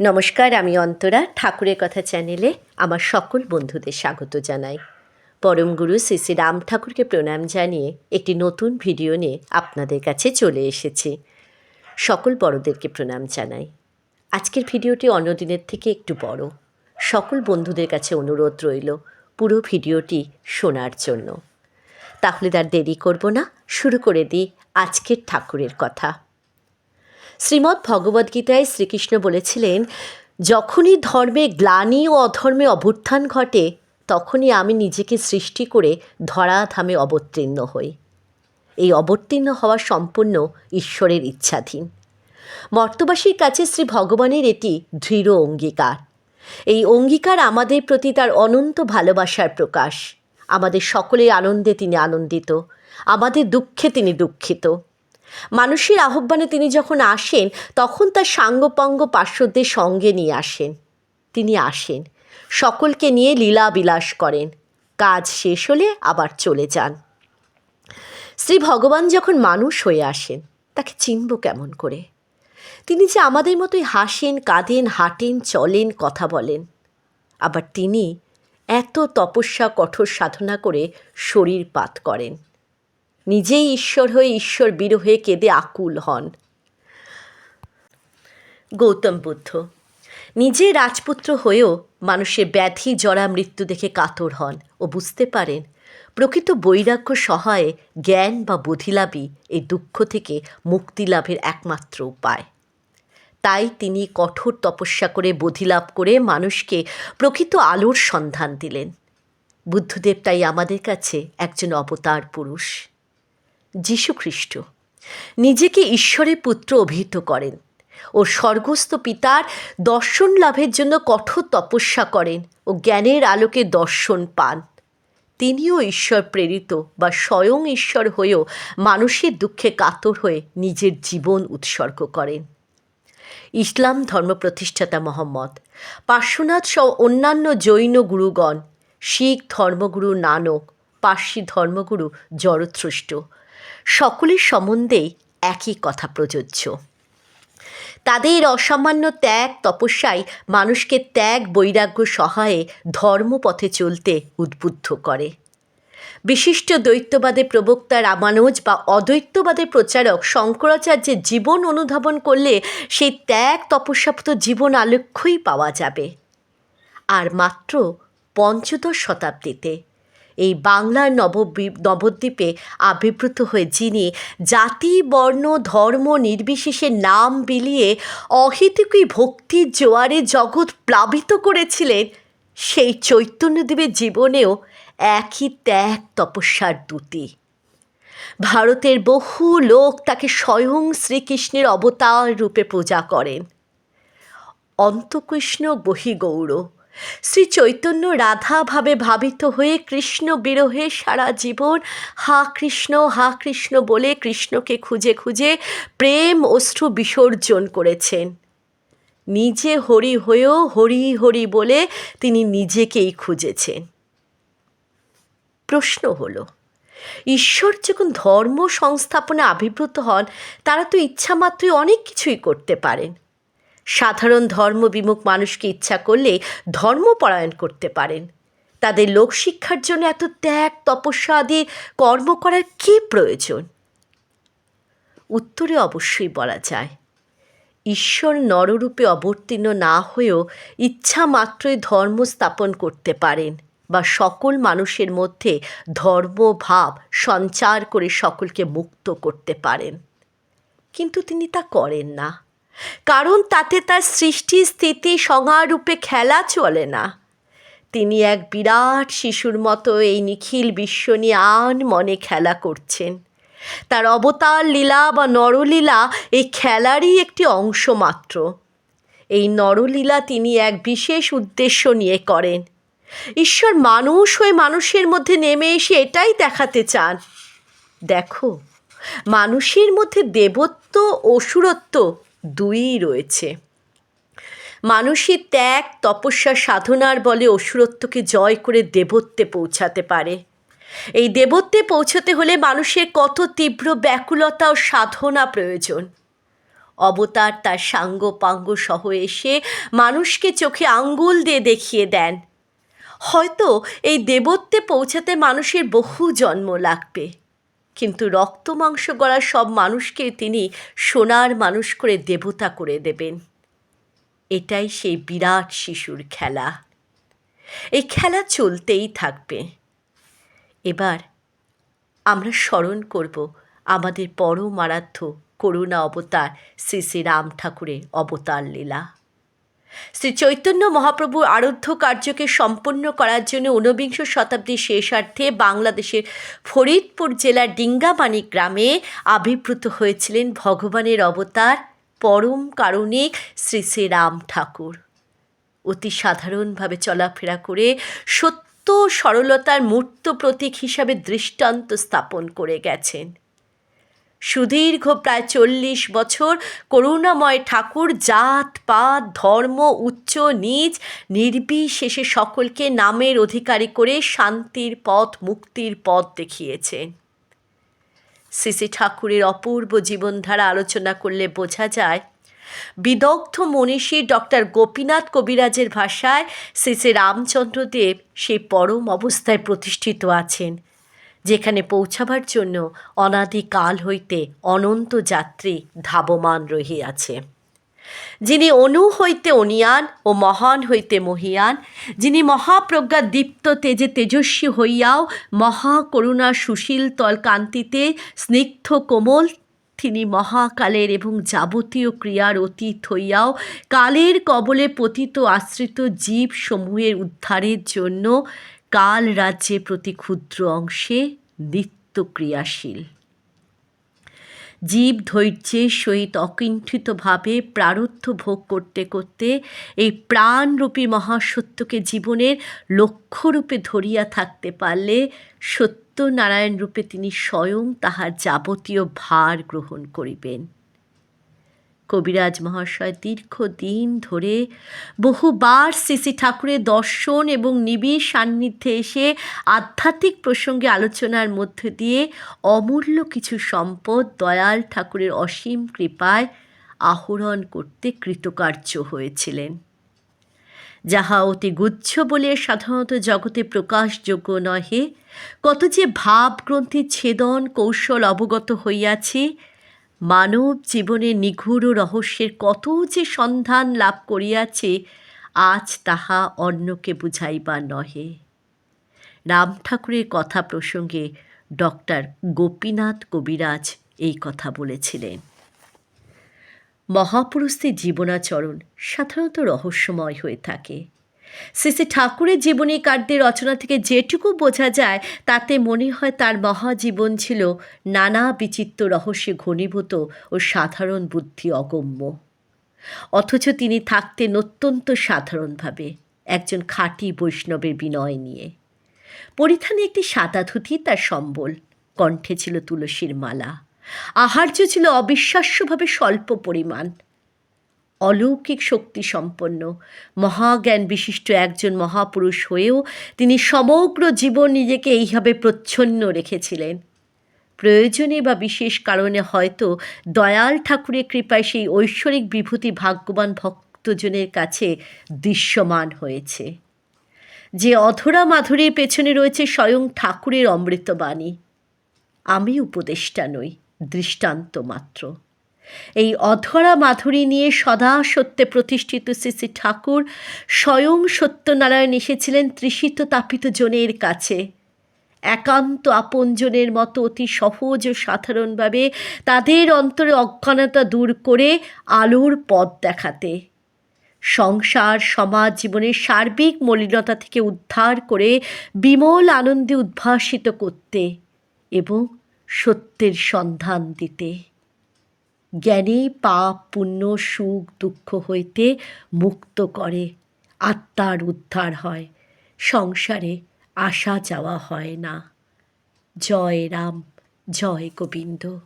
নমস্কার, আমি অন্তরা, ঠাকুরের কথা চ্যানেলে আমার সকল বন্ধুদের স্বাগত জানাই। পরম গুরু শ্রী শ্রী রাম ঠাকুরকে প্রণাম জানিয়ে একটি নতুন ভিডিও নিয়ে আপনাদের কাছে চলে এসেছি। সকল বড়দেরকে প্রণাম জানাই। আজকের ভিডিওটি অন্যদিনের থেকে একটু বড়। সকল বন্ধুদের কাছে অনুরোধ রইল পুরো ভিডিওটি শোনার জন্য। তাহলে তার দেরি করব না, শুরু করে দিই আজকের ঠাকুরের কথা। শ্রীমদ্ ভগবদ্গীতায় শ্রীকৃষ্ণ বলেছিলেন, যখনই ধর্মে গ্লানি ও অধর্মে অভ্যুত্থান ঘটে, তখনই আমি নিজেকে সৃষ্টি করে ধরাধামে অবতীর্ণ হই। এই অবতীর্ণ হওয়া সম্পূর্ণ ঈশ্বরের ইচ্ছাধীন। মর্তবাসীর কাছে শ্রী ভগবানের এটি দৃঢ় অঙ্গীকার। এই অঙ্গীকার আমাদের প্রতি তার অনন্ত ভালোবাসার প্রকাশ। আমাদের সকলের আনন্দে তিনি আনন্দিত, আমাদের দুঃখে তিনি দুঃখিত। মানুষের আহ্বানে তিনি যখন আসেন, তখন তার সাঙ্গপঙ্গ পার্শ্বদের সঙ্গে নিয়ে আসেন। তিনি আসেন। সকলকে নিয়ে লীলা বিলাস করেন। কাজ শেষ হলে আবার চলে যান। শ্রী ভগবান যখন মানুষ হয়ে আসেন, তাকে চিনব কেমন করে? তিনি যে আমাদের মতোই হাসেন, কাঁদেন, হাঁটেন, চলেন কথা বলেন। আবার তিনি এত তপস্যা, কঠোর সাধনা করে শরীর পাত করেন। নিজেই ঈশ্বর হয়ে ঈশ্বর বিরহে কেঁদে আকুল হন। গৌতম বুদ্ধ, নিজে রাজপুত্র হয়েও মানুষের ব্যাধি, জরা, মৃত্যু দেখে কাতর হন ও বুঝতে পারেন, প্রকৃত বৈরাগ্য সহায়ে জ্ঞান বা বোধিলাভই এই দুঃখ থেকে মুক্তি লাভের একমাত্র উপায়। তাই তিনি কঠোর তপস্যা করে, বোধিলাভ করে মানুষকে প্রকৃত আলোর সন্ধান দিলেন। বুদ্ধদেব তাই আমাদের কাছে একজন অবতার পুরুষ। যীশুখ্রিস্ট নিজেকে ঈশ্বরের পুত্র অভিহিত করেন ও স্বর্গস্থ পিতার দর্শন লাভের জন্য কঠোর তপস্যা করেন ও জ্ঞানের আলোকে দর্শন পান। তিনিও ঈশ্বর প্রেরিত বা স্বয়ং ঈশ্বর হয়েও মানুষের দুঃখে কাতর হয়ে নিজের জীবন উৎসর্গ করেন। ইসলাম ধর্ম প্রতিষ্ঠাতা মোহাম্মদ, পার্শ্বনাথ সহ অন্যান্য জৈন গুরুগণ, শিখ ধর্মগুরু নানক পার্সি ধর্মগুরু জরথ্রষ্ট সকলের সম্বন্ধেই একই কথা প্রযোজ্য। তাদের অসামান্য ত্যাগ তপস্যায় মানুষকে ত্যাগ, বৈরাগ্য সহায়ে ধর্মপথে চলতে উদ্বুদ্ধ করে। বিশিষ্ট দ্বৈতবাদের প্রবক্তা রামানুজ বা অদ্বৈতবাদের প্রচারক শঙ্করাচার্যের জীবন অনুধাবন করলে সেই ত্যাগ, তপস্যাপ্ত জীবন আলক্ষ্যই পাওয়া যাবে। আর মাত্র পঞ্চদশ শতাব্দীতে এই বাংলার নবদ্বীপ নবদ্বীপে আবির্ভূত হয়ে যিনি জাতি, বর্ণ, ধর্ম নির্বিশেষে নাম বিলিয়ে অহেতুকই ভক্তির জোয়ারে জগৎ প্লাবিত করেছিলেন, সেই চৈতন্যদেবের জীবনেও একই ত্যাগ তপস্যার দ্যুতি। ভারতের বহু লোক তাকে স্বয়ং শ্রীকৃষ্ণের অবতার রূপে পূজা করেন। অন্তকৃষ্ণ বহিগৌড় শ্রী চৈতন্য রাধাভাবে ভাবিত হয়ে কৃষ্ণ বিরহে সারা জীবন হা কৃষ্ণ হা কৃষ্ণ বলে কৃষ্ণকে খুঁজে খুঁজে প্রেম, অশ্রু বিসর্জন করেছেন। নিজে হরি হয়েও হরি হরি বলে তিনি নিজেকেই খুঁজেছেন। প্রশ্ন হলো, ঈশ্বর যখন ধর্ম সংস্থাপনে আবির্ভূত হন, তারা তো ইচ্ছা মাত্রই অনেক কিছুই করতে পারেন। সাধারণ ধর্মবিমুখ মানুষকে ইচ্ছা করলে ধর্মপরায়ণ করতে পারেন। তাদের লোকশিক্ষার জন্য এত ত্যাগ, তপস্যা আদি কর্ম করার কী প্রয়োজন? উত্তরে অবশ্যই বলা যায়, ঈশ্বর নররূপে অবতীর্ণ না হয়েও ইচ্ছা মাত্রই ধর্ম স্থাপন করতে পারেন বা সকল মানুষের মধ্যে ধর্মভাব সঞ্চার করে সকলকে মুক্ত করতে পারেন। কিন্তু তিনি তা করেন না। কারণ তাতে তার সৃষ্টি স্থিতি সংহারূপে খেলা চলে না। তিনি এক বিরাট শিশুর মতো এই নিখিল বিশ্ব নিয়ে আন মনে খেলা করছেন। তার অবতার লীলা বা নরলীলা এই খেলারই একটি অংশ মাত্র। এই নরলীলা তিনি এক বিশেষ উদ্দেশ্য নিয়ে করেন। ঈশ্বর মানুষ হয়ে মানুষের মধ্যে নেমে এসে এটাই দেখাতে চান। দেখো, মানুষের মধ্যে দেবত্ব অসুরত্ব দুইই রয়েছে। মানুষের ত্যাগ, তপস্যা, সাধনার বলে অসুরত্বকে জয় করে দেবত্বে পৌঁছাতে পারে। এই দেবত্বে পৌঁছতে হলে মানুষের কত তীব্র ব্যাকুলতা ও সাধনা প্রয়োজন। অবতার তার সাঙ্গ পাঙ্গ সহ এসে মানুষকে চোখে আঙ্গুল দিয়ে দেখিয়ে দেন। হয়তো এই দেবত্বে পৌঁছাতে মানুষের বহু জন্ম লাগবে। কিন্তু রক্ত মাংস গড়া সব মানুষকে তিনি সোনার মানুষ করে দেবতা করে দেবেন। এটাই সেই বিরাট শিশুর খেলা। এই খেলা চলতেই থাকবে। এবার আমরা স্মরণ করব আমাদের পরম আরাধ্য করুণা অবতার শ্রী শ্রী রাম ঠাকুরের অবতার লীলা। শ্রী চৈতন্য মহাপ্রভুর আরাধ্য কার্যকে সম্পন্ন করার জন্য ঊনবিংশ শতাব্দীর শেষার্ধে বাংলাদেশের ফরিদপুর জেলার ডিঙ্গামানিক গ্রামে আবির্ভূত হয়েছিলেন ভগবানের অবতার পরম কারণিক শ্রী শ্রী রাম ঠাকুর। অতি সাধারণভাবে চলাফেরা করে সত্য সরলতার মূর্ত প্রতীক হিসাবে দৃষ্টান্ত স্থাপন করে গেছেন। সুদীর্ঘ প্রায় চল্লিশ বছর করুণাময় ঠাকুর, জাত, পাত, ধর্ম, উচ্চ নিচ নির্বিশেষে সকলকে নামের অধিকারী করে শান্তির পথ, মুক্তির পথ দেখিয়েছেন শ্রী ঠাকুরের অপূর্ব জীবনধারা আলোচনা করলে বোঝা যায়, বিদগ্ধ মনীষী ডক্টর গোপীনাথ কবিরাজের ভাষায় শ্রী শ্রী রামচন্দ্রদেব সেই পরম অবস্থায় প্রতিষ্ঠিত আছেন। যেখানে পৌঁছাবার জন্য অনাদিকাল হইতে অনন্ত যাত্রী ধাবমান রহিয়াছে। যিনি অনু হইতে অনিয়ান ও মহান হইতে মহিয়ান, যিনি মহাপ্রজ্ঞা দীপ্ত তেজে তেজস্বী হইয়াও মহাকরুণা সুশীল তল কান্তিতে স্নিগ্ধ কোমল, তিনি মহাকালের এবং যাবতীয় ক্রিয়ার অতীত হইয়াও কালের কবলে পতিত আশ্রিত জীব সমূহের উদ্ধারের জন্য কাল রাজ্যে প্রতি ক্ষুদ্র অংশে নিত্য ক্রিয়াশীল জীব ধৈর্যের সহিত অকুণ্ঠিতভাবে প্রারব্ধ ভোগ করতে করতে এই প্রাণরূপী মহাসত্যকে জীবনের লক্ষ্যরূপে ধরিয়া থাকতে পারলে সত্যনারায়ণ রূপে তিনি স্বয়ং তাহার যাবতীয় ভার গ্রহণ করিবেন। কবিরাজ মহাশয় দীর্ঘদিন ধরে বহুবার শ্রী ঠাকুরের দর্শন এবং নিবিড় সান্নিধ্যে এসে আধ্যাত্মিক প্রসঙ্গে আলোচনার মধ্য দিয়ে অমূল্য কিছু সম্পদ দয়াল ঠাকুরের অসীম কৃপায় আহরণ করতে কৃতকার্য হয়েছিলেন। যাহা অতি গুচ্ছ বলে সাধারণত জগতে প্রকাশযোগ্য নহে, কত যে ভাবগ্রন্থি ছেদন কৌশল অবগত হইয়াছে মানব জীবনে নিঘুর রহস্যের কত যে সন্ধান লাভ করিয়াছে, আজ তাহা অন্যকে বুঝাইবার নহে। রাম ঠাকুরের কথা প্রসঙ্গে ডক্টর গোপীনাথ কবিরাজ এই কথা বলেছিলেন। মহাপুরুষদের জীবনাচরণ সাধারণত রহস্যময় হয়ে থাকে। শ্রী ঠাকুরের জীবনী কার্যের রচনা থেকে যেটুকু বোঝা যায়, তাতে মনে হয় তার মহাজীবন ছিল নানা বিচিত্র রহস্যে ঘনীভূত ও সাধারণ বুদ্ধি অগম্য। অথচ তিনি থাকতেন অত্যন্ত সাধারণভাবে, একজন খাঁটি বৈষ্ণবের বিনয় নিয়ে। পরিধানে একটি সাদা ধুতি, তার সম্বল, কণ্ঠে ছিল তুলসীর মালা। আহার্য ছিল অবিশ্বাস্যভাবে স্বল্প পরিমাণ। অলৌকিক শক্তি সম্পন্ন। মহাজ্ঞান বিশিষ্ট একজন মহাপুরুষ হয়েও তিনি সমগ্র জীবন নিজেকে এইভাবে প্রচ্ছন্ন রেখেছিলেন। প্রয়োজনে বা বিশেষ কারণে হয়তো দয়াল ঠাকুরের কৃপায় সেই ঐশ্বরিক বিভূতি ভাগ্যবান ভক্তজনের কাছে দৃশ্যমান হয়েছে। যে অধরা মাধুরীর পেছনে রয়েছে স্বয়ং ঠাকুরের অমৃতবাণী। আমি উপদেষ্টা নই দৃষ্টান্ত মাত্র এই অধরা মাধুরী নিয়ে সদা সত্যে প্রতিষ্ঠিত শ্রী ঠাকুর স্বয়ং সত্যনারায়ণ এসেছিলেন তৃষিত তাপিত জনের কাছে। একান্ত আপনজনের মতো অতি সহজ ও সাধারণভাবে তাদের অন্তরে অজ্ঞানতা দূর করে আলোর পথ দেখাতে। সংসার, সমাজ জীবনের সার্বিক মলিনতা থেকে উদ্ধার করে বিমল আনন্দে উদ্ভাসিত করতে এবং সত্যের সন্ধান দিতে। জ্ঞানে, পাপ, পুণ্য, সুখ, দুঃখ হইতে মুক্ত করে। আত্মার উদ্ধার হয়। সংসারে আসা যাওয়া হয় না। জয় রাম, জয় গোবিন্দ।